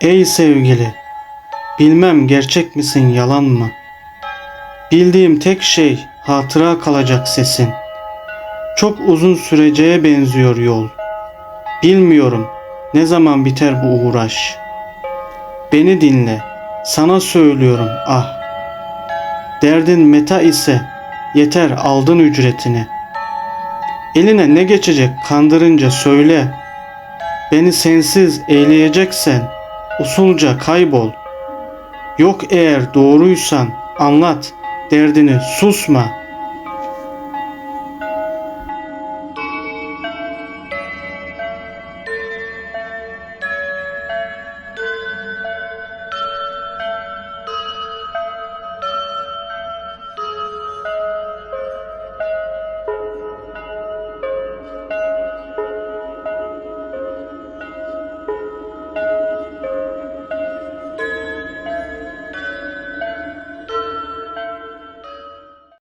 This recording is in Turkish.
Ey sevgili, bilmem gerçek misin yalan mı? Bildiğim tek şey hatıra kalacak sesin. Çok uzun süreceğe benziyor yol. Bilmiyorum ne zaman biter bu uğraş. Beni dinle, sana söylüyorum ah. Derdin meta ise yeter aldın ücretini. Eline ne geçecek kandırınca söyle. Beni sensiz eğleyeceksen usulca kaybol. Yok eğer doğruysan anlat derdini susma